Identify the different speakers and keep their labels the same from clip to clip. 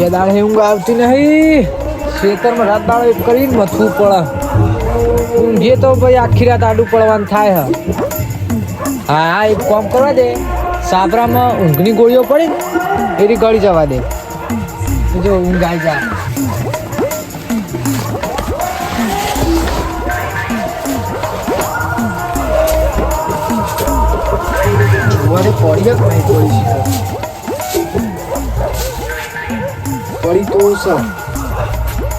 Speaker 1: બે દાડે ઊંઘ આવતી નહીં. ખેતરમાં રાત દાડો કરીને મથવું પડે. ઊંઘીએ તો ભાઈ આખી રાત આડું પડવાનું થાય હ. હા હા, એક કામ કરવા દે. સાબરામાં ઊંઘની ગોળીઓ પડી એની ગળી જવા દે. જો, ઊંઘ આવી જાય પડી જ છે પડી તો સર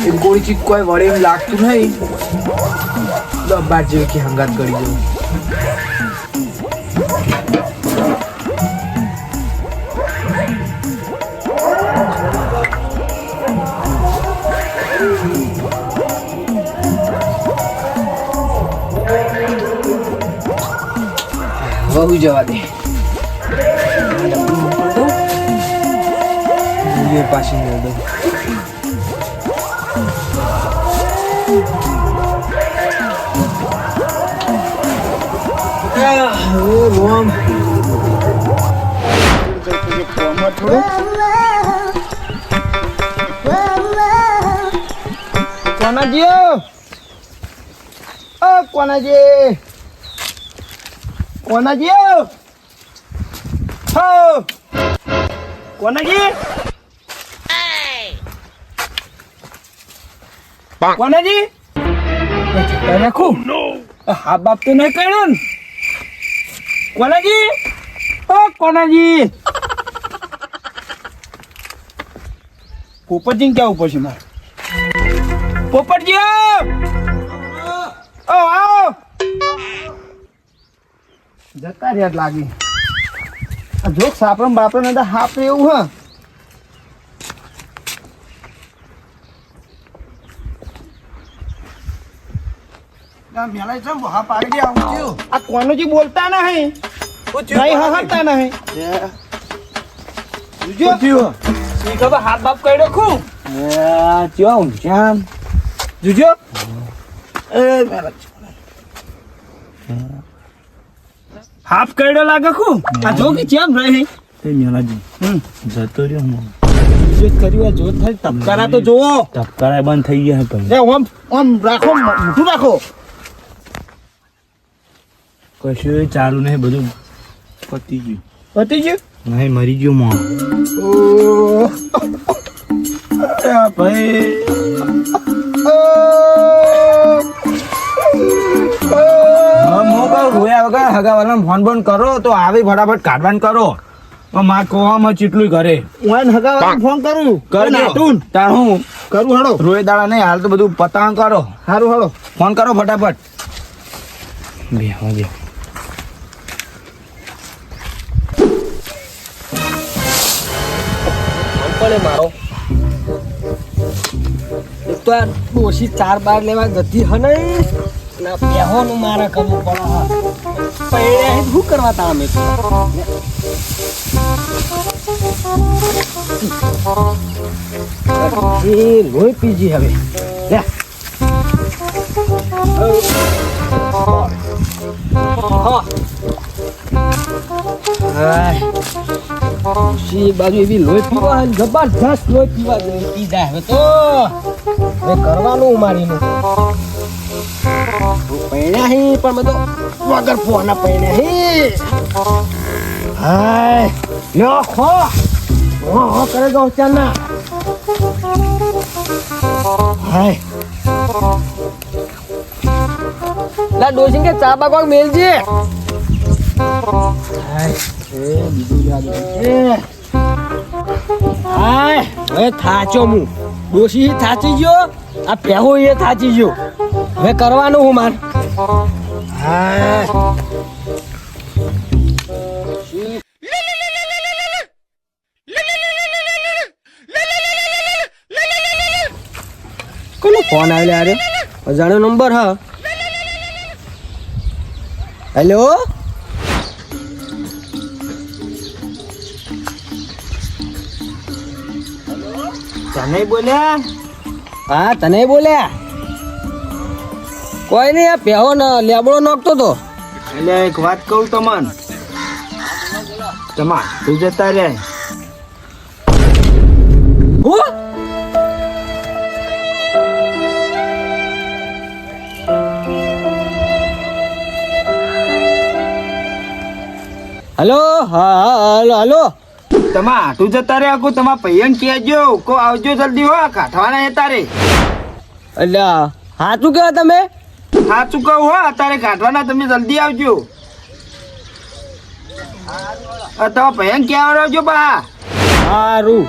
Speaker 1: એ ગોળી ચીક કોઈ વળે એમ લાગતું નહીં. દબાર જેવી કે હંગાત કરી જવું વહુ જવા દે એ પાછી મેળ દઉં Ah, oh, mom. કોનાજી ઓ કોનાજી હો! કોનાજી કોનાજી રાખું હા, બાપ તો નહીં કર્યો ને. કોનાજી ઓ કોનાજી પોપટજી ક્યાં ઉપર છે મારે? પોપટજી ઓ, આવો! જતા રહ્યા લાગી. આ જોક સાપરમ બાપરો ને હાપરે એવું હા. આ કોનુજી બોલતા નહીં. નહીં હહરતા નહીં. જોજો શી ખબર હાથ બાપ કર્યો ખું ચો જામ જોજો એ હાફ કર્યો લાગે ખું? આ જો કે ચેમ રહી
Speaker 2: તે મેલાજી
Speaker 1: હમ.
Speaker 2: જતો રહ્યો હું.
Speaker 1: જો કર્યું આ જો થાય તપકારા તો જોવો
Speaker 2: તપકારા બંધ થઈ ગયા ભાઈ.
Speaker 1: લે ઓમ ઓમ રાખો મોટું રાખો.
Speaker 2: કશું ચાલુ નહીં બધું પતી ગયું.
Speaker 1: પતી ગયું?
Speaker 2: નહીં મરી ગયો મોં.
Speaker 1: ભાઈ.
Speaker 2: રોયા વગર હગાવાલા ફોન બોન કરો તો આવી ફટાફટ કાઢવાનું કરો. માર કોવામાં ચીટલું ઘરે
Speaker 1: ઓન હગાવા ફોન કરું?
Speaker 2: કરજો.
Speaker 1: નાટુન
Speaker 2: તાર હું
Speaker 1: કરું હડો
Speaker 2: રોય દાડા નહીં હાલ તો બધું પતાંગ કરો.
Speaker 1: સારું હળો
Speaker 2: ફોન કરો ફટાફટ. બે હા
Speaker 1: પડે મારો. એક તો આ ડોશી ચાર બાર લેવા ગધી હ નહીં. ના, બેહોનું મારે કરવું પડે પૈણે શું કરવા તા અમે? એ લોહી પીજી હવે. લે. શી બાજુ એવી લોહી પીવા જબરજસ્ત લોહી પીવા પી હવે તો. હવે કરવાનું મારીનું પૈણ્યા હી, પણ તો વગર ફોના પૈણ્યા હી. હાય, લ્યો, હો. હો હો, કરે તો ચાના હાય. લા ડોસિંગ કે ચા બાગવા મેલજે હાય, એ બીજું યાદ એ. હાય, હવે થાચો હું. ડોસી થાચી ગયો, આ પહેવો એ થાચી ગયો. હવે કરવાનું હું માર. કોનો ફોન આવેલો અરે અજાણ્યો નંબર હા. હેલો
Speaker 2: તને બોલ્યા?
Speaker 1: હા તને બોલ્યા? કોઈ નહીં આ પેહો ન લેબડો નોખતો તો.
Speaker 2: એટલે એક વાત કહું તમન. તમા તું જતા રે
Speaker 1: હું? હલો હા હલો હલો.
Speaker 2: તમા તું જતા રે આખું તમા પૈયન કહેજો. કો આવજો જલ્દી હો કાઠવાના હે તારે.
Speaker 1: એટલે સાચું કહેવા તમે?
Speaker 2: સાચું કહું હો અત્યારે કાઢવાના તમે જલ્દી આવજો. તો પૈયન ક્યાં આવજો બા?
Speaker 1: સારું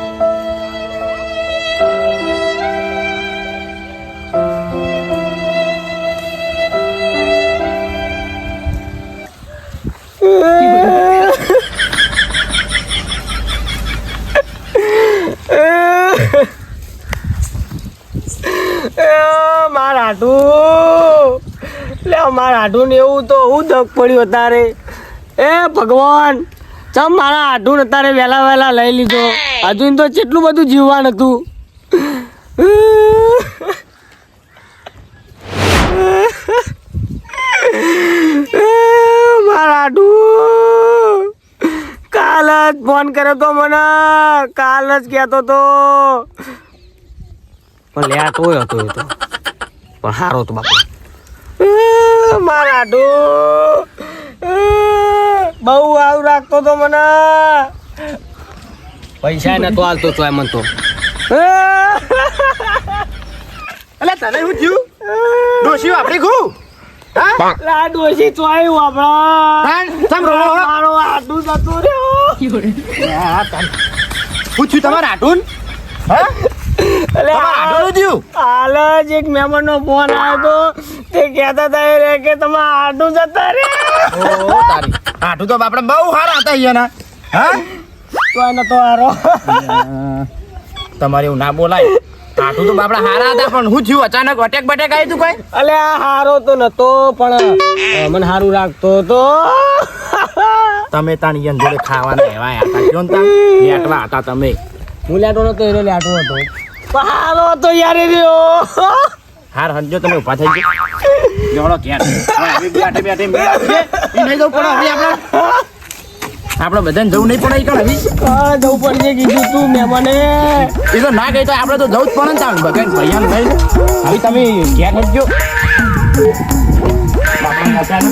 Speaker 1: મારા હાટું. લે મારા આઢું ને એવું તો હું દગ પડ્યું તારે? એ ભગવાન, ચમ મારા આઢું અત્યારે વહેલા વહેલા લઈ લીધો? હજુ તો કેટલું બધું જીવવાનું હતું. મારા હાટું કાલ જ ફોન કર્યો તો મને, કાલ જ કહેતો તો. પણ લ્યા તોય હતો તો. પણ સારો હતો બાપુ. મારા બહુ આવ રાખતો તો મને. પૈસા નતો હાલતો તો એમ તો.
Speaker 2: એટલે તને શું થયું? ડોશી વાપરી ખું? હા?
Speaker 1: લા ડોશી ચોય વાપરા
Speaker 2: તમ રોવો
Speaker 1: મારો હાટુ જતો રહ્યો.
Speaker 2: પૂછ્યું તમારે આટુન હા? આટુનું થયું?
Speaker 1: હાલ જ એક મહેમાનનો ફોન આવ્યો તો. તે કહેતા હતા રે કે તમે આટું જતા રે.
Speaker 2: ઓ તારી. આટું તો આપણે બહુ સારા હતા અહીંયાના. હા?
Speaker 1: તો ચોય તો હારો.
Speaker 2: તમારે એવું ના બોલાય. આટું તો બાપડા હારા હતા પણ શું થયું? અચાનક અટેક બટેક આવી તું કઈ?
Speaker 1: અલે આ હારો તો નતો પણ મને હારું રાખતો તો.
Speaker 2: તમે તાણ ઈયન જોડે ખાવાના એવા હતા કયો ને લેટવા હતા તમે.
Speaker 1: હું લેટો નતો એને લેટો હતો. હારો તો યાર રહ્યો.
Speaker 2: હાર હંજો તમે ઊભા થઈ ગયો જોડો ક્યાં બેઠે બેઠે મેળ આવશે. ઈ નહીં જવું પડે હવે આપણે આપણે બધાને જવું નહીં પડે ઈ કણ હવે
Speaker 1: જવું પડશે કીધું તું મહેમાને
Speaker 2: એ તો ના ગઈ તો આપણે તો જવું જ પડે ને તાણ બગન ભૈયાને ભાઈ હવે તમે ક્યાં હટજો ભાઈ અચાનક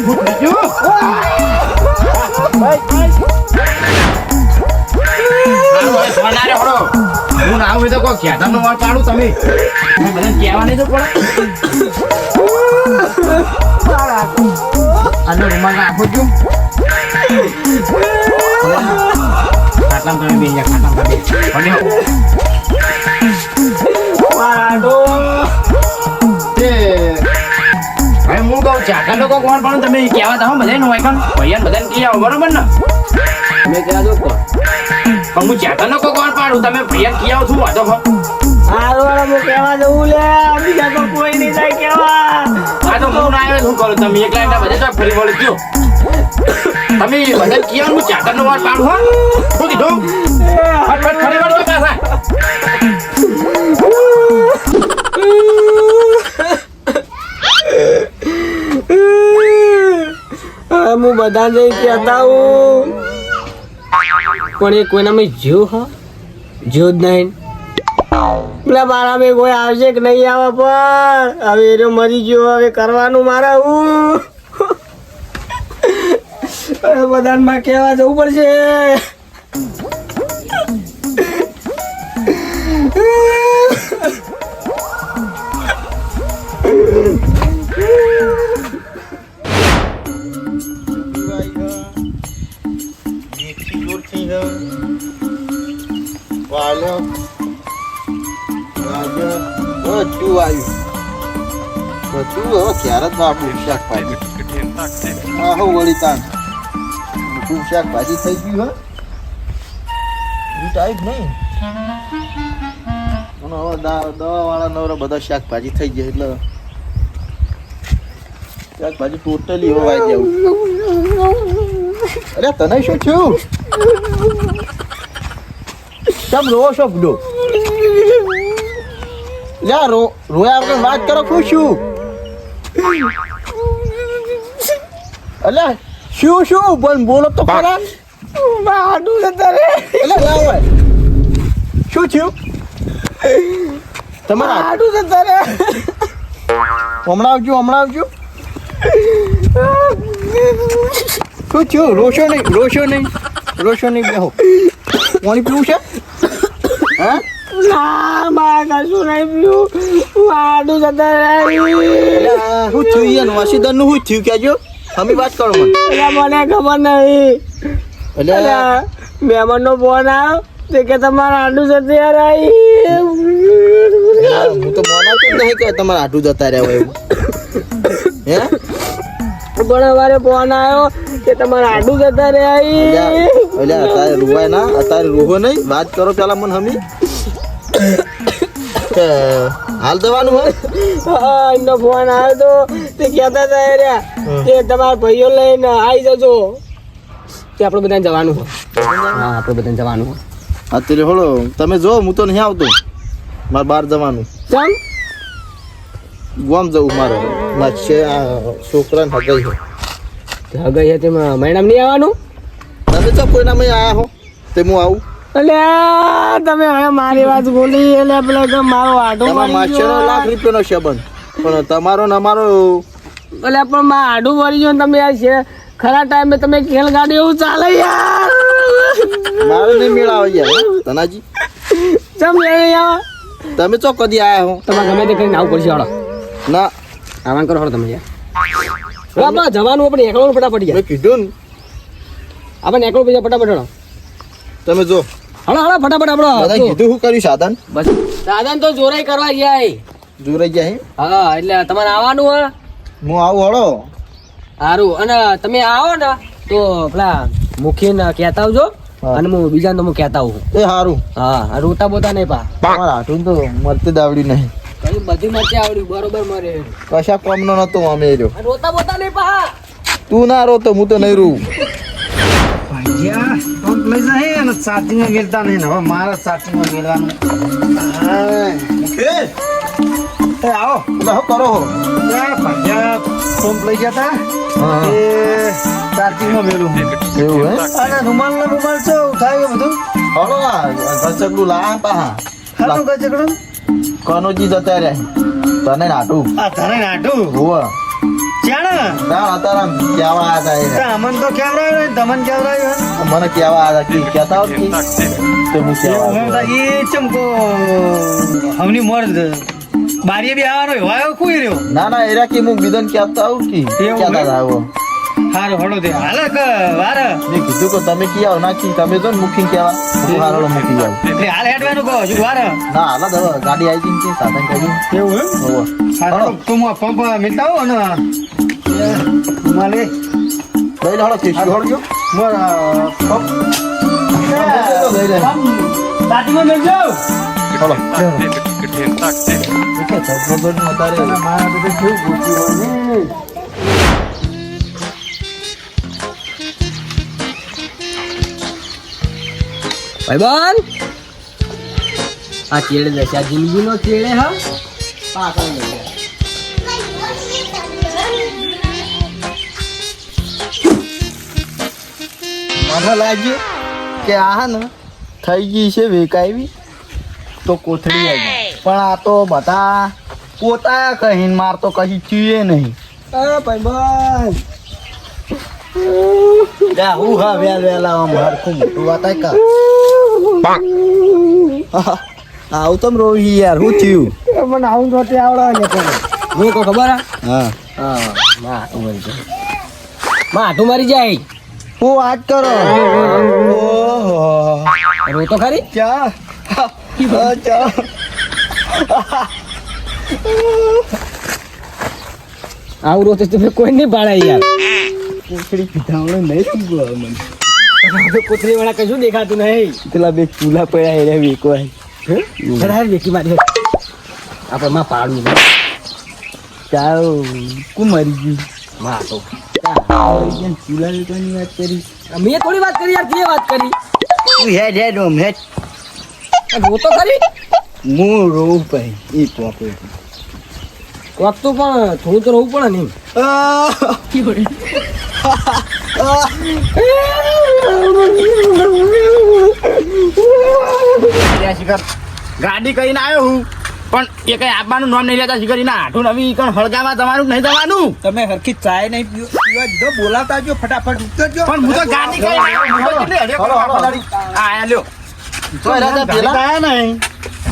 Speaker 2: હું ના આવું તો કોઈ ખેતરનો વાળ પાડું તમે. બધા કહેવા નહીં તો પડે. આનો રૂમાલ રાખો છો ખાટલામાં તમે બેસી જા, તમે હો. કહું આટલા લોકો કોણ પણ તમે કહેવા તો બધા નું વાયકન ભૈયા બધાને કહી આવો બરોબર ને?
Speaker 1: મેં કહેવા દો
Speaker 2: પણ હું ચાકા નો પાડું તમે ભૈયા કહી આવો છું વાતો
Speaker 1: હારો હું કહેવા જવું લે. બીજા તો કોઈ નહીં જાય કેવા
Speaker 2: આ તો હું ના આવ્યો શું કરું? તમે એકલા એકલા બધે ફરી વળી ગયો. તમે બધા કહી હું ચાતા નો વાર પાડું હો. શું કીધું? ફટ ફટ ફરી વળજો પાછા.
Speaker 1: હું બધા જઈ કહેતા હું પણ એ કોઈના મેં જીવ હ? જીવ જ નહીં. પેલા મારા મેં કોઈ આવશે કે નહીં આવે પણ હવે એનો મરી ગયો, હવે કરવાનું મારે હું? હવે બધાને કહેવા જવું પડશે.
Speaker 3: પાલક ગાજર બધું હવે ક્યારે જ શાકભાજી? વળી તાન મોટું શાકભાજી થઈ ગયું, હે? ટાઈપ નહીં. અને હવે દવા વાળા નવરા બધા શાકભાજી થઈ ગયા એટલે શાકભાજી ટોટલી અરે, તને શું થયું? કેમ રોવો છો બધું રો રોયા વગર વાત કરો ખુશું અલ્યા શું શું પણ બોલો તો ખરા
Speaker 1: આડું છે તારે
Speaker 3: એટલે ના હોય શું થયું તમારે
Speaker 1: આડું છે તારે
Speaker 3: હમણાં આવજો હમણાં આવજો શું થયું રોશો નહીં રોશો નહીં રોશો નહીં બેહો પાણી પીવું છે
Speaker 1: ના મારા કશું નહીં પીવું આડું જતા
Speaker 3: શું થયું યાર વાસીદારનું શું થયું કહેજો? અમે વાત કરો મને.
Speaker 1: મને ખબર નહીં.
Speaker 3: એટલે
Speaker 1: અલ્યા, મહેમાનનો ફોન આવ્યો. તે કે તમારા આડું જતી યાર
Speaker 3: હું તો મોનાતો જ નહીં કે તમારે આટું જતા રહ્યા હોય હે?
Speaker 1: પણ અમારે ફોન આવ્યો. કે તમારા આડું જતા રે
Speaker 3: આઈ અલ્યા અત્યારે રૂવાય ના અત્યારે રૂહો નહીં. વાત કરો પેલા મને હમી. હાલ દેવાનું હોય?
Speaker 1: એમનો ફોન આવ્યો તો તે કહેતા હતા રહ્યા કે તમારા ભાઈઓ લઈને આવી જજો. કે આપણે બધાને જવાનું હોય. હા આપણે બધાને જવાનું હોય.
Speaker 3: અત્યારે હોળો તમે જો હું તો નહીં આવતો. મારે બહાર જવાનું.
Speaker 1: ચમ?
Speaker 3: ગોમ જવું મારે. મારે છે છોકરાને હગાઈ છે.
Speaker 1: હગાઈ હતી મહિનામાં નહીં આવવાનું?
Speaker 3: તમે તો કોઈ મેં આયા હો તે હું આવું.
Speaker 1: એટલે તમે હવે મારી વાત બોલી એટલે પેલો મારો આડો
Speaker 3: માછીનો લાખ રૂપિયાનો શબન પણ તમારો ને અમારો
Speaker 1: એટલે પણ માં આડું વળી ગયો તમે આ છે. ખરા ટાઈમે તમે ખેલ ગાડી એવું ચાલે યાર.
Speaker 3: મારે નહીં મેળાવે યાર તનાજી
Speaker 1: ચમ લઈ નહીં
Speaker 3: તમે ચો કદી આયા હો?
Speaker 1: તમે ગમે તે કરીને આવું પડશે હાલો.
Speaker 3: ના.
Speaker 1: આવાન કરો હાલો તમે યાર. આપણે જવાનું આપણે એકલો ફટાફટ યાર.
Speaker 3: કીધું
Speaker 1: આપણે એકલો પછી ફટાફટ
Speaker 3: તમે જો.
Speaker 1: હળો હળો ફટાફટ
Speaker 3: બધા
Speaker 1: આપણો
Speaker 3: કીધું શું કર્યું સાધન?
Speaker 1: બસ. સાધન તો જોરાઈ કરવા જાય
Speaker 3: જોરાઈ ગયા હે?
Speaker 1: હા એટલે તમારે આવવાનું હા
Speaker 3: હું આવું હળો
Speaker 1: સારું અને તમે આવો ને તો પેલા મુખીને કહેતા આવજો અને હું બીજાને તો હું કહેતા આવું.
Speaker 3: એ સારું
Speaker 1: હા રોતા બોતા નહીં પા.
Speaker 3: તમારા હાટું તો મળતે દાવડી નહીં.
Speaker 1: કઈ બધી મરચી આવડ્યું બરોબર મરે.
Speaker 3: કશા કોમનો નતો અમે રહ્યો.
Speaker 1: રોતા બોતા નહીં પા.
Speaker 3: તું ના રો તો હું તો નહીં રૂ
Speaker 4: લઈ જાય અને ચાર્જિંગમાં મેળતા નહીં હવે મારા ચાર્જિંગમાં મેળવાનું
Speaker 3: એ આવો. એટલે કરો હો.
Speaker 4: ભાગ્યા પંપ લઈ ગયા એ ચાર્જિંગમાં મેળવું
Speaker 3: એવું હે?
Speaker 4: અને રૂમાલ ને રૂમાલ છે થાય બધું.
Speaker 3: લાયા
Speaker 4: હાલું કઈ ચકડું
Speaker 3: કનોજી જતા રહ્યા તને નાટું.
Speaker 4: આ તને નાટું?
Speaker 3: હોવ.
Speaker 4: ચાણ
Speaker 3: આમ કહેવા આવ્યા હતા
Speaker 4: અમન તો કેવરાયો ને તમને કેવરાયો.
Speaker 3: મને આવ્યા હતા કે? કહેતા હોત તો? હું
Speaker 4: એવું એ ચમકો હમની મર્દ. બારીએ બી આવવાનો હોય કોઈ રહ્યો.
Speaker 3: ના ના એરા કે હું બીજાને કહેતા આવું કે. આવો.
Speaker 4: હારું હળો દે હાલે કે વાર.
Speaker 3: મેં કીધું કે તમે કી આવો? ના તમે તો મૂકીને કહેવા હું હારોડો મૂકી આવું.
Speaker 4: એટલે હાલ હેડવાનું કહો હજુ વાર.
Speaker 3: ના હાલ હવે ગાડી આવી ગઈ છે સાધન કર્યું
Speaker 4: એવું હે
Speaker 3: હોવ.
Speaker 4: હાલો તું આ પંપ હો ને. માલે
Speaker 3: લઈ. હળો ખીસું હળજો
Speaker 4: મારા
Speaker 3: લઈ લે
Speaker 4: દાદીમાં મેલજો.
Speaker 3: હળો ઠીક છે છોકરો અત્યારે
Speaker 4: મારા બધે કેવું ગોતી હોય.
Speaker 1: ભાઈબંધ! આ ચેડે આ જિંદગીનો ચેડે હા? પાછળ લઈ જાય.
Speaker 3: મને લાગ્યું કે આ ને થઈ ગઈ છે વેકાવી તો કોથળી આવી. પણ આ તો બધા પોતા કહીને માર તો કहीं ચીએ નહીં.
Speaker 1: અરે ભાઈબંધ!
Speaker 3: હું હા વેલ વેલા આમ હરખું મોટું વાત કા? આવું તમ રોહી યાર હું થયું?
Speaker 4: મને આવું તો આવડે ને
Speaker 1: હું કો ખબર હા
Speaker 3: હા.
Speaker 1: હા માં આટું મારી જાય માં આટું મારી જાય.
Speaker 3: હું વાત કરો. ઓહો.
Speaker 1: રો તો ખરી?
Speaker 3: ચા. ચા.
Speaker 1: આવું રોતે તમે કોઈ નહીં પાડાય યાર.
Speaker 3: પીધા નહીં પીવો મને?
Speaker 1: વાળા કશું દેખાતું નહીં.
Speaker 3: પેલા બે ચૂલા પડ્યા એને વેકવાય
Speaker 1: ચડાવી વેકી મારી. આપણે માં પાડું
Speaker 3: ચાલ કુ મરી ગયું.
Speaker 1: માં તો.
Speaker 3: ચૂલા વેકવાની વાત કરી.
Speaker 1: મેં થોડી વાત કરી યાર તે વાત કરી.
Speaker 3: તું હેડ હેડ ઓમ હેડ.
Speaker 1: રો તો ખરી. હું રોઉં પછી
Speaker 3: એ પોકે
Speaker 1: કોક તો પણ થોડું તો રહેવું પડે ને
Speaker 2: ગાડી કરીને આવ્યો હું. પણ એ કઈ આપવાનું નામ નહીં લેતા શિખર ના આઠું નવી કણ હળગામાં તમારું નહીં થવાનું
Speaker 5: તમે હરખી ચાય નહીં પીવો પીવા દીધો બોલાવતા જો ફટાફટ ઉતરજો.
Speaker 2: પણ હું તો ગાડી. આ આયા લ્યો.
Speaker 3: તો એના પેલા?
Speaker 1: આયા નહીં?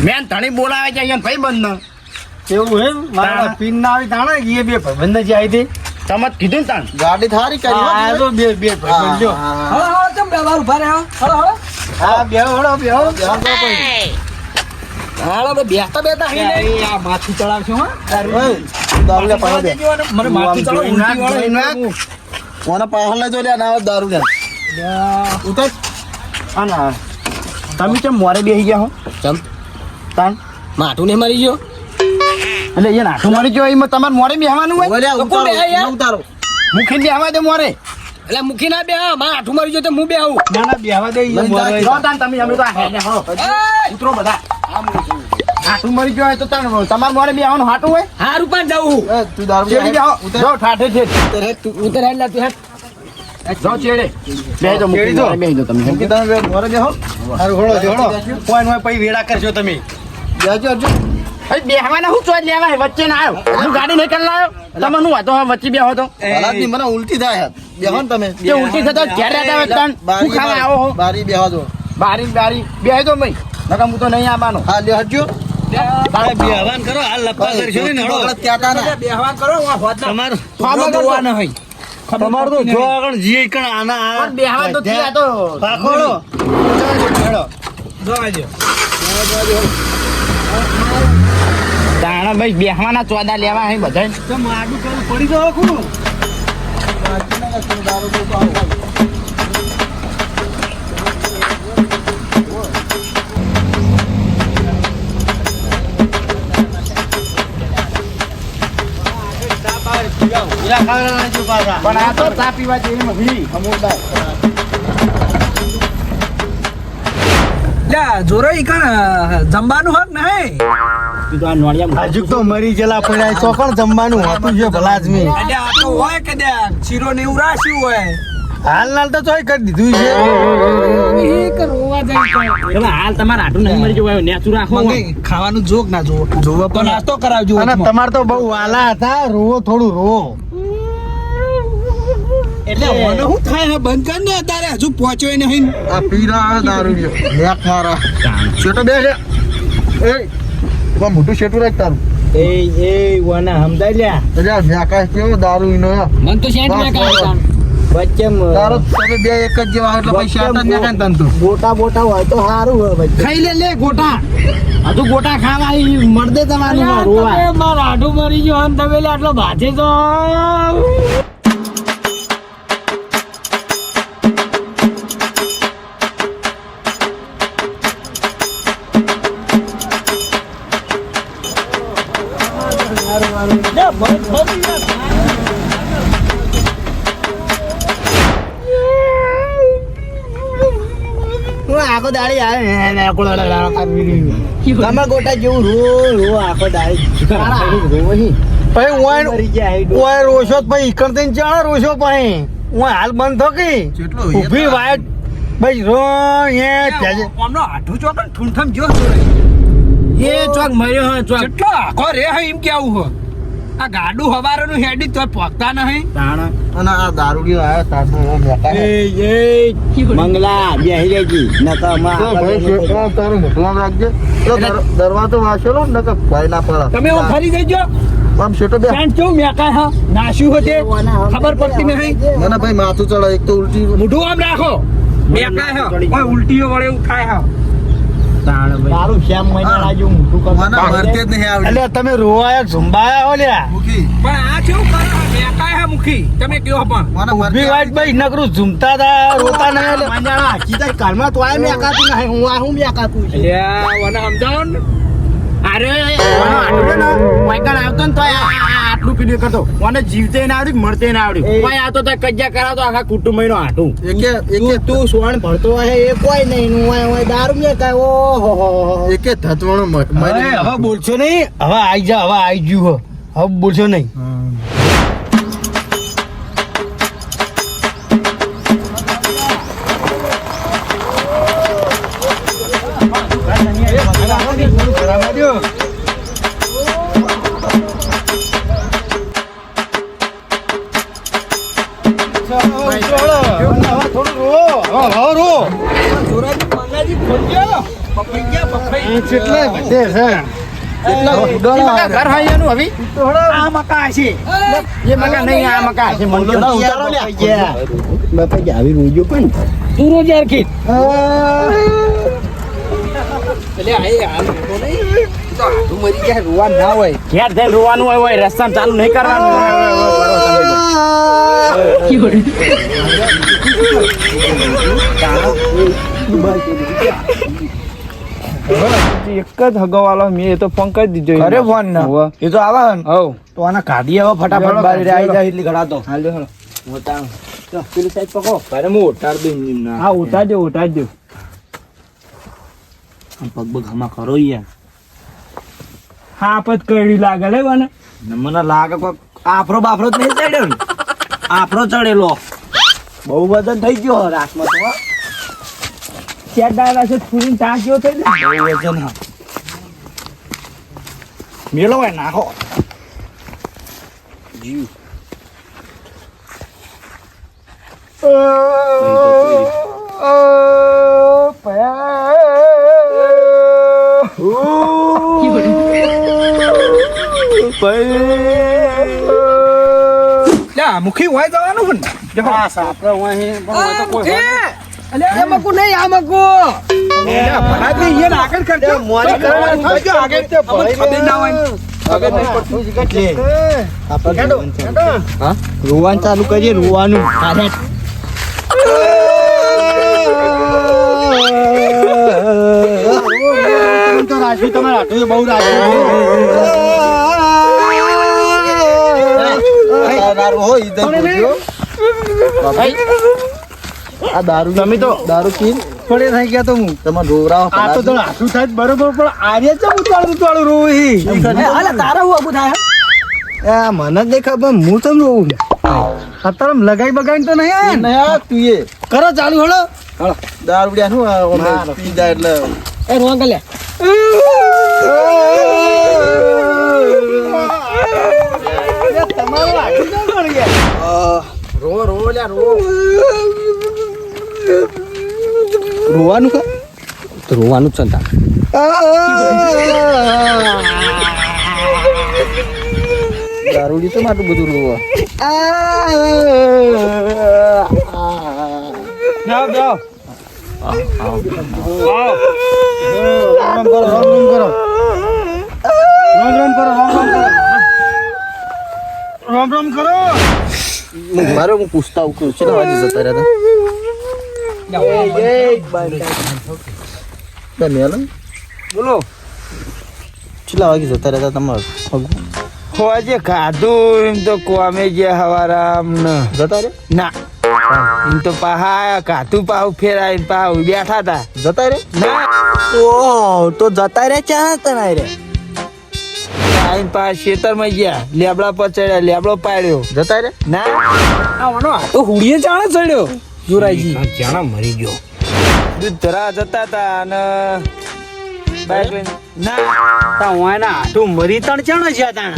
Speaker 2: મેન ધણી બોલાવે છે અહીંયા ભાઈ બંધ
Speaker 1: એવું હે મારા પિન ના આવી તાણે એ બે ભાઈબંધ જે આવી હતી.
Speaker 2: તમે કીધું ને તાન?
Speaker 3: ગાડી થારી કરી હો
Speaker 1: આ તો બે બે ભાઈબંધ જો
Speaker 3: હા, હા,
Speaker 5: તમે બે વાર ઊભા રહ્યા? હળો હા
Speaker 1: હા બે હોડો બે
Speaker 3: હા. ધ્યાન કરો
Speaker 5: હાલો બે બેસતા બેતા હી આ માથું ચડાવશો હા?
Speaker 3: દારૂ લે પાછો દે.
Speaker 5: મને માથું ચડાવ
Speaker 2: જોઈ નાખ,
Speaker 5: ઉલટી
Speaker 2: જોઈ
Speaker 5: વાળો.
Speaker 2: નાખ.
Speaker 3: મને પાછળ જો લે ના દારૂ લે.
Speaker 2: ઉતર. તમે કેમ મોરે બેસી ગયા હો?
Speaker 1: ચમ
Speaker 2: તાન.
Speaker 1: માથું ને મરી ગયો?
Speaker 2: એટલે એ નાઠું મારી ગયો એમાં તમારે મોરે બેહવાનું હોય?
Speaker 3: ઉતારો
Speaker 1: બે
Speaker 2: મુખી બેહવા દે મોરે.
Speaker 1: એટલે મુખી ના બે માં આઠું મારી ગયો તો હું બે આવું
Speaker 2: ના ના બેહવા દે
Speaker 3: જા,
Speaker 2: જો તમે અમે તો હો. ઉતરો બધા. હાથું મરી ગયો હોય તો તાન તમારે મોરે બેહવાનું હાટું હોય?
Speaker 1: હારું પણ જાઉં.
Speaker 3: એ, તું દારૂ.
Speaker 2: બેહો.
Speaker 3: ઉતાર.
Speaker 2: જો ઠાઠે છે.
Speaker 1: ઉતર એટલે તું ઉતર હેડ લે તું હેડ
Speaker 2: જો ચેડે. બેહી જો મુખી જો. બેહી જો તમે.
Speaker 3: મૂકી તમે બે મોરે બેહો.
Speaker 1: હારું હળો જો હળો. કોઈ હોય પછી વેડા કરજો તમે.
Speaker 3: બેહજો, હજુ.
Speaker 2: અરે બેહવાના હું ચોજ લેવા વચ્ચે ના આવ્યો. હું ગાડી નહીં કરી લાવ્યો? તમે વાતો હવે વચ્ચે બેહો તો.
Speaker 3: ભલાદની મને ઉલટી થાય બેહો ને તમે.
Speaker 2: કે ઉલટી થતો ઘેર રહેતા ખાવા આવો હો.
Speaker 3: બારી બેહવા દો
Speaker 2: બારી બારી. બેહી દો મઈ નકર હું તો નહીં આવવાનો.
Speaker 3: હા લ્યો હજુ
Speaker 1: તારે કરો હાલ લપા કરશો ને નડો.
Speaker 3: બગડત કહેતા ના.
Speaker 5: બેહવા કરો આ
Speaker 1: તમારું
Speaker 2: ખબર તો
Speaker 5: દોવા ન હોય.
Speaker 1: તમારું તો જો આગળ જી કણ આના આ
Speaker 2: બેહવા તો થયા તો.
Speaker 1: પાખોડો.
Speaker 2: દાણા ભાઈ બેહવાના ચોદા લેવા હે બધા
Speaker 1: તો માડું કરું પડી જવા કુ
Speaker 2: પણ આ તો ચા પીવા જેવી નથી અમૂલદાર
Speaker 5: જોરો ઈ કણ જમવાનું હક નહીં.
Speaker 2: તો આ નોળિયા
Speaker 1: હજુ તો મરી ગયેલા પડ્યા તો પણ જમવાનું હતું છે ભલા આદમી
Speaker 5: આ તો હોય કે શીરો ને એવું રાખ્યું હોય.
Speaker 1: હાલ નાલ તો ચોય કરી દીધું છે.
Speaker 2: હાલ તમારે આટલું નહીં મરી જવું નેચું રાખો.
Speaker 5: ખાવાનું જોક ના જોવો જોવો તો નાસ્તો કરાવજો
Speaker 1: અને તમારે તો બહુ વાલા હતા રોવો થોડું રોવો.
Speaker 5: એટલે મને શું થાય? બંધ કર ને અત્યારે. હજુ પહોંચ્યો નહીં.
Speaker 3: આ પીરા દારૂ લ્યો. મારા. શેઠો બે છે. એ, બહુ મોટું શેટું રાખ તારું.
Speaker 1: એ એ વના સમજાય લ્યા.
Speaker 3: આ નેકાશ કેવો દારૂ ઇનો
Speaker 1: મન તો શેટ
Speaker 3: બસ,
Speaker 1: મેં વચ્ચે
Speaker 3: તારો તમે બે એક જ જેવા એટલે પછી શેઠ જ નેકાય ને તને તો.
Speaker 1: ગોટા બોટા હોય તો સારું હોય વચ્ચે.
Speaker 2: ખાઈ લે લે ગોટા. હજુ ગોટા ખાવા ઈ મળદે તમારું રોવા
Speaker 1: મારા આડું મરી ગયો અને તમે આટલો ભાજે તો આખો દાડી આવે તમે ગોટા જેવું રો રો આખો દાડી
Speaker 3: પછી ઓય- રોશો તો પછી ઈકણ થઈને ચાલે રોશો પછી. ઓય હાલ બંધ થો કે? ઊભી વાટ. ભાઈ રો એ
Speaker 5: આઠું ચોકન ઠૂંઠમ જો
Speaker 2: એ ચોક મર્યો હે ચોક
Speaker 5: કેટલો આખો રે હે એમ કેવું હો આ ગાડું હવારનું હેડી તો પોકતા નહીં.
Speaker 2: તાણા.
Speaker 3: અને આ દારૂડિયો આયો તાર તો એ નેકાય.
Speaker 1: મંગલા બેહી રેજી નકા
Speaker 3: તો ભાઈ તારું મોકલામ રાખજે. તો દરવાજો વાસેલો નકા ના પડે.
Speaker 5: તમે હું ફરી જઈજો
Speaker 3: આમ છોટો બે.
Speaker 5: પેન્ટ કેવું મેકાય હા. નાશ્યું હોતે ખબર પડતી નહીં.
Speaker 3: મને ભાઈ માથું ચડે એક તો ઉલટી
Speaker 5: મોઢું આમ રાખો. મેકાય હા. કોઈ ઉલટીઓ વળે એવું થાય હા.
Speaker 1: તારું શ્યામ મહિના રાજુ મોટું કર
Speaker 3: મને મરતે જ નહીં આવડી.
Speaker 1: એટલે તમે રોવાયા ઝુંબાયા હો લ્યા.
Speaker 3: મૂકી.
Speaker 5: પણ આ કેવું કરે? હા? મેકાય મુખી. તમે કયો પણ.
Speaker 3: મને
Speaker 1: ઊભી ભાઈ નકરું ઝુમતા તા રોતા નહીં એટલે મંજાણા સીધા કાલમાં તો આય મેકાતું નહીં. હું આ હું મેકાતું છે.
Speaker 5: અલ્યા વને સમજાવો ને.
Speaker 2: અરે આટલો ને વાયકણ આવતો ને તો આ- આ- આ
Speaker 5: આટલું પીલું કરતો. મને જીવતે ના આવડ્યું મળતે ના આવડ્યું? ભાઈ આ તો તે કજ્જા કરાવતો આખા કુટુંબ નો આટું.
Speaker 3: એકે એકે
Speaker 4: તું સોણ ભરતો હે એ કોઈ નહીં નું હોય હોય દારૂ ને કાય ઓહો હો હો
Speaker 3: એકે ધતવણો મત
Speaker 4: હવે બોલશો નહીં? હવે આઈ જા હવે આઈ જ્યું હવે બોલશો નહીં.
Speaker 5: ઘર હોય એનું હવે?
Speaker 4: આ મકા છે
Speaker 5: એ મકા નહીં આ મકા છે મને
Speaker 4: ઉતારો
Speaker 5: ઉતારો
Speaker 4: લે બાપા કે આવી રોજો પણ. તું રોજ યાર કે
Speaker 5: રોવાનું હોય હોય રસ્તા ચાલુ નહીં કરવાનું.
Speaker 2: એક જ હગવાલો મેં એ તો પંકજ દીધો
Speaker 4: અરે ફોન ના. એ તો આવા
Speaker 2: હવ.
Speaker 4: તો આના કાઢી આવો ફટાફટ. બહાર આવી જાય એટલી ઘડા તો
Speaker 2: હાલ. હાલો
Speaker 4: પેલી સાઈડ પકો
Speaker 2: અરે હું ઉતાર દઉં એમ ના
Speaker 4: હા ઉતાર દે ઉતાર દે
Speaker 2: પગ પગ હમા કરો યાર.
Speaker 4: હા પત કઈ લાગે લે મને.
Speaker 2: મને લાગે કોક આફરો બાફરો જ નહીં ચડ્યો ને. આફરો ચડેલો. બહુ વજન થઈ ગયો રાતમાં તો
Speaker 4: ચાર દાડા છે પૂરી ટાંક્યો થઈ ને
Speaker 2: બહુ વજન હા. મેલો હોય નાખો
Speaker 4: મુખી હોય જવાનું
Speaker 2: પણ હોય નહીં.
Speaker 4: અલે મકુ નહીં આ મકુ રોવાનું ચાલુ કરીએ રોવાનું તારે તમારે હાથું બહુ
Speaker 3: હોય બોલજો. આ દારૂ
Speaker 5: તમે તો
Speaker 3: દારૂ પીન
Speaker 4: પડે થઈ ગયા તો હું.
Speaker 3: તમે રોવરાવો
Speaker 4: આ તો તને હાથું થાય બરોબર પણ આર્ય છે ઉતાળું ઉતાળું રોવી અલે તારા હું આબુ થાય એ મને જ ખબર હું તમ રોવું? અત્યારે લગાઈ બગાઈ તો નહીં આયા ને?
Speaker 3: નહીં આ તું એ.
Speaker 4: કરો ચાલુ હળો.
Speaker 3: દારૂડિયા શું પી જાય એટલે.
Speaker 4: એ રોવા ગલે
Speaker 3: રો રો લ્યા રો
Speaker 4: રોવાનું કા તો રોવાનું જ છે ને
Speaker 3: દારૂડી તો માટું બધું રોવા
Speaker 4: જાઓ જાઓ
Speaker 3: રામ કરો રામ રામ કરો રામ રામ કરો રામ રામ કરો
Speaker 4: રામ રામ કરો
Speaker 3: મારે હું પૂછતા આવું કે કેટલા વાગે જતા રહ્યા હતા
Speaker 4: બોલો
Speaker 3: કેટલા વાગે જતા રહેતા તમારે
Speaker 2: હોજે ખાધું એમ તો કોમે ગયા હવારામ ને
Speaker 3: જતા રે
Speaker 2: ના એમ તો પહા ખાધું પાહુ ફેરાય પાહુ બેઠા તા
Speaker 3: જતા રે
Speaker 2: ના
Speaker 4: ઓહ તો જતા રે ચા તણાય રે
Speaker 2: આઈન પા ખેતરમાં ગયા લેબડા પર ચડ્યા લેબડો પાડ્યો
Speaker 3: જતા રે
Speaker 2: ના
Speaker 4: તો હુડીએ જાણે ચડ્યો જોરાજી
Speaker 2: જાણા મરી ગયો? દૂધ ધરા જતા હતા અને બાઈક લઈને ના.
Speaker 4: તા વાયના આટું મરી તણ ચાણે છે તાણ.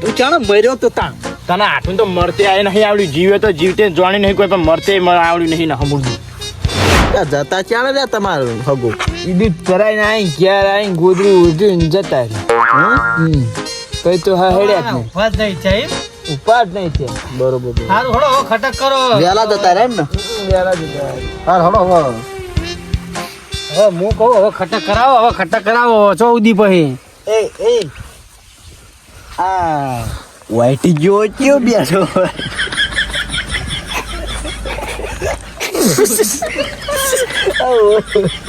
Speaker 4: તું ચાણે મર્યો તો તાણ.
Speaker 5: તને આટું તો મરતે આય નહીં આવડ્યું. જીવે તો જીવતે જોણી નહીં કોઈ પણ મરતે આવડ્યું નહીં ને હમુરનું
Speaker 3: જતા ચાણે રે તમારું હગું?
Speaker 2: દૂધ ધરાઈને આઈ ઘેર આઈ ગોદરી ઉધરી જતા રહ્યા. કઈ તો હા હેડ્યા જ નહીં.
Speaker 4: નહીં છે
Speaker 2: ઉપાડ નહીં છે.
Speaker 3: બરોબર
Speaker 4: સારું હળો ખટક કરો.
Speaker 3: વેલા જતા રે એમ ને?
Speaker 2: વેલા જતા
Speaker 3: હાર હળો હળો
Speaker 4: હવે હું કહું હવે ખટક કરાવો હવે ખટક કરાવો ચૌદી પછી.
Speaker 2: એ એ. આ
Speaker 4: વાઈટી જો કયો બેઠો?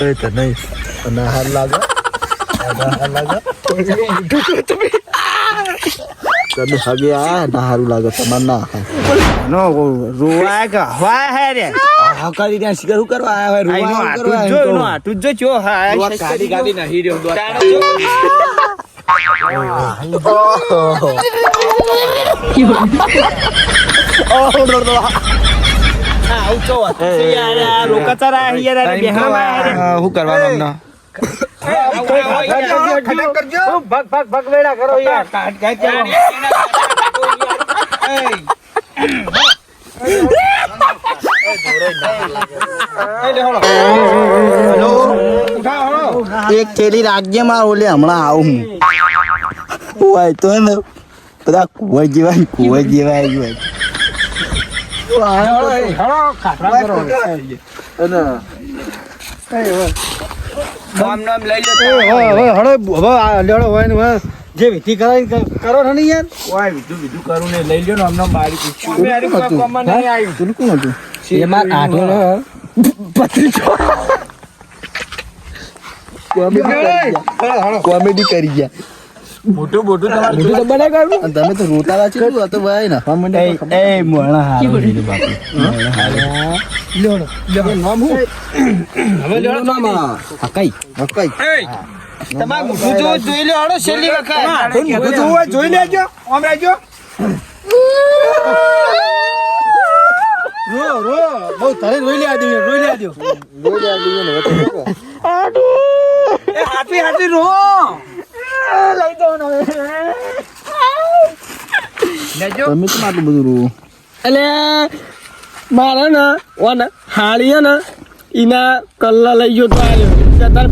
Speaker 3: એ તો નહીં. અને હાર લાગે. હાર લાગે. તમે હગે આ ના સારું લાગે તમારે ના
Speaker 4: નો રોવાય કે હવાય હે રે.
Speaker 1: આ કરી ત્યાં શિકાર શું કરવા આવ્યા હોય?
Speaker 4: આઈનો
Speaker 1: કરવા
Speaker 4: જ
Speaker 1: નો.
Speaker 4: આટું જ જો હા
Speaker 6: ગાડી ગાડી નહીં રહ્યો.
Speaker 1: શું કરવાનું
Speaker 6: ભગ ભગ ભગ વેડા કરો યાર
Speaker 3: એક થેલી રાખજે માર ઓલે હમણાં આવું હું હોય તો ને બધા કુંવર જેવા ને કુંવર જેવા આવી હોય
Speaker 1: નામ નામ લઈ લે
Speaker 4: જે વિધિ કરાવી કરો ને યાર?
Speaker 1: ઓય બીજું બીજું કરું ને લઈ લ્યો ને અમને મારી પૂછ્યું
Speaker 4: અમે હારી કોઈ કામમાં નહીં આવ્યું.
Speaker 3: પેલું કોણ હતું
Speaker 6: એમાં આઠો ને
Speaker 3: કોમેડી કરી ગયા.
Speaker 1: મોટું મોટું તમારું
Speaker 6: તો બનાવી કાઢ્યું
Speaker 3: અને તમે તો રોતા છે આ તો ભાઈ ના.
Speaker 1: એ એ મોણા હારું બાપુ.
Speaker 4: તમારે જોઈ લો હાલો છેલ્લી વખત. મોઢું જોવું હોય જોઈ લેજો. આમ રહેજો રો રો. બહુ તારે રોઈ લે આદમી રોઈ લે હાથી હાથી રો. લઈ દો ને
Speaker 3: તમે કેમ આટલું બધું રો
Speaker 1: એટલે મારે ને ઓને હાળીએ ને એના કલ્લા લઈ ગયો તો એટલે તારે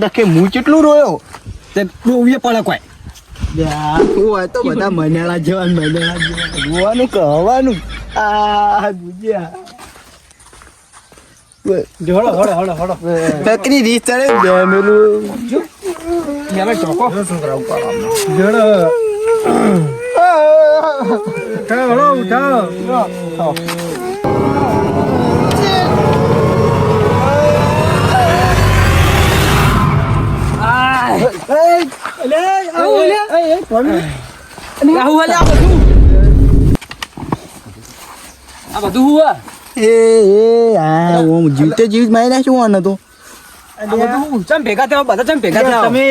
Speaker 3: દખે હું કેટલું રોયો?
Speaker 1: તે રોવીએ પડે કોઈ.
Speaker 3: હોય તો બધા મનાળા જવાનું ને મનાળા જેવા. કહેવાનું આ ગુજ્યા તકની રીત ચડે બેમેલું
Speaker 4: મેલે. ચોકો જડો. હળો ઉઠાવો.
Speaker 6: રાહુ હાલે આ બધું આ બધું હુઆ
Speaker 3: એ એ આ ઓમ જીવતે જીવિત મારી નાખ્યું આને તો.
Speaker 6: ચમ ભેગા થયા? બધા ચમ ભેગા થયા?
Speaker 4: તમે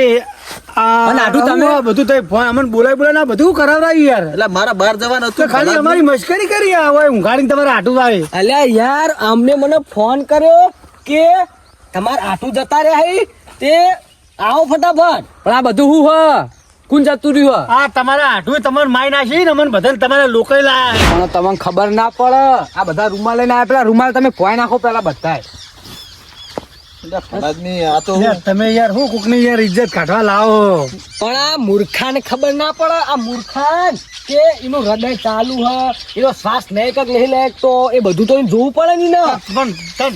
Speaker 4: બધું તમે ફોન અમને બોલાય બોલાય ના બધું કરાવડાવ્યું યાર.
Speaker 3: એટલે મારા બહાર જવાનું
Speaker 4: તો ખાલી અમારી મશ્કરી કરી હોય ઊંઘાડીને તમારે આટું આવે
Speaker 1: અલ્યા યાર અમને મને ફોન કર્યો કે તમારે આટું જતા રહ્યા હી તે આવો ફટાફટ.
Speaker 6: પણ આ બધું હું હ. કોણ જતું રહ્યું
Speaker 4: આ? તમારા આટું તમારે માઈ નાખી ને મને બધા તમારા લોકો લાયા.
Speaker 6: પણ તમને ખબર ના પડે. આ બધા રૂમાલ લઈને આવ્યા પેલા. રૂમાલ તમે કોઈ નાખો પેલા બધાય
Speaker 3: આ તો
Speaker 4: યાર, તમે યાર હું કોકની યાર ઇજ્જત કાઢવા લાવો?
Speaker 1: પણ આ મૂર્ખાને ખબર ના પડે. આ મૂર્ખાન કે એનું હૃદય ચાલુ હ એનો શ્વાસ નહીં કક નહીં લે તો એ બધું તો જોવું પડે ને ને.
Speaker 4: પણ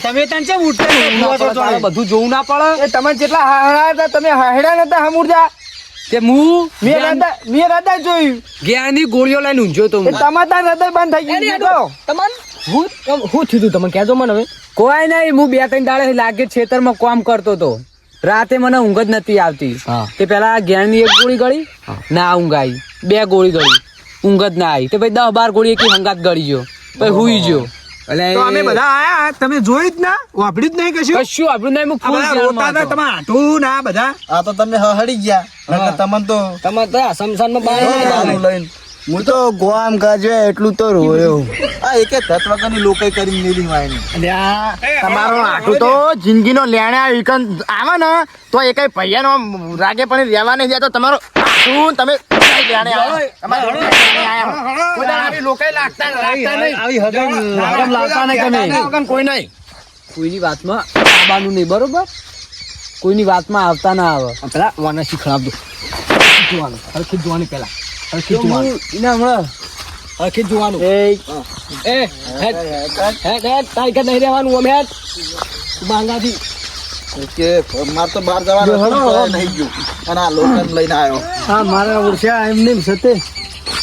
Speaker 4: તમે ત્યાં ચમ ઉઠતા નહીં?
Speaker 6: ના બધું જોવું ના પડે. એ તમે જેટલા હાહડા હતા તમે હાહડા નતા હમુરજા તે મુ મે હૃદય મે હૃદય જોયું. જ્ઞાનની ગોળીઓ લઈને ઊંઝ્યો તો તમાર તાર હૃદય બંધ થઈ ગયું.
Speaker 1: તો તમન? હું હું થયું તમને કહેજો મને હવે.
Speaker 6: કોઈ નહીં હું બે ત્રણ દાડે લાગે ખેતરમાં કામ કરતો તો. રાતે મને ઊંઘ જ નથી આવતી. તે પેલા જ્ઞાનની એક ગોળી ગળી ના ઊંઘ આવી. બે ગોળી ગળી. ઊંઘ જ ના આવી. તે પછી દસ બાર ગોળી એક હંગાત ગળી ગયો. પછી હુઈ ગયો.
Speaker 4: તો અમે બધા આયા તમે જોયું જ ના વાપર્યું જ નહીં કશું.
Speaker 6: કશું આપણું નહીં હું ફૂલ
Speaker 4: રોતા હતા તમે આટું ના બધા.
Speaker 3: આ તો તમે હહડી ગયા. તમને તો
Speaker 1: તમારે તો આ શમશાનમાં બહાર
Speaker 3: લઈને. હું તો ગોવામ ગાજવે એટલું તો રોયો. આ એકે તત વગરની લોકાઈ કરીને મેલી વાયની
Speaker 2: તમારો આટું તો જિંદગીનો લેણા વિકન આવે ને તો એ કઈ પૈયાનો રાગે પણ રહેવા નહીં તો તમારો શું તમે લેણે આવો. તમારે આવી લોકાઈ લાગતા લાગતા નહીં.
Speaker 4: આવી હદમ હદમ નહીં તમે.
Speaker 2: કોઈ નહીં.
Speaker 6: કોઈની વાતમાં આવવાનું નહીં બરોબર? કોઈની વાતમાં આવતા ના આવે.
Speaker 1: પેલા વાના શીખડાવજો જોવાનું હરખી જોવાની પેલા. હરખી જોવાનું.
Speaker 6: એને હમણાં.
Speaker 1: હરખી જોવાનું. એ એ હેડ હેડ હેડ તારી નહીં રહેવાનું અમે હેડ બાંગાથી
Speaker 3: કે મારે તો બહાર જવાનું નહીં ગયું. અને આ લોટન લઈને આવ્યો.
Speaker 4: હા મારા ઓળખ્યા એમ સતે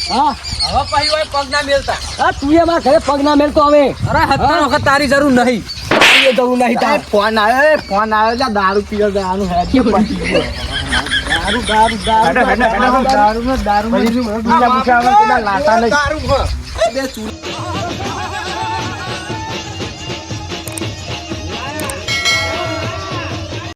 Speaker 1: હા.
Speaker 6: હવે પછી હોય પગ ના મેલતા.
Speaker 1: હા તું એ મારા ઘરે પગ ના મેલતો હવે.
Speaker 6: અરે વખત તારી જરૂર નહીં.
Speaker 1: તારી એ જવું નહીં તાર.
Speaker 4: ફોન આવ્યો ફોન આવ્યો દારૂ પીવા જવાનું હે
Speaker 1: દારૂ દારૂ દારૂ દારૂ. દારૂ
Speaker 5: દારૂ લાતા નહીં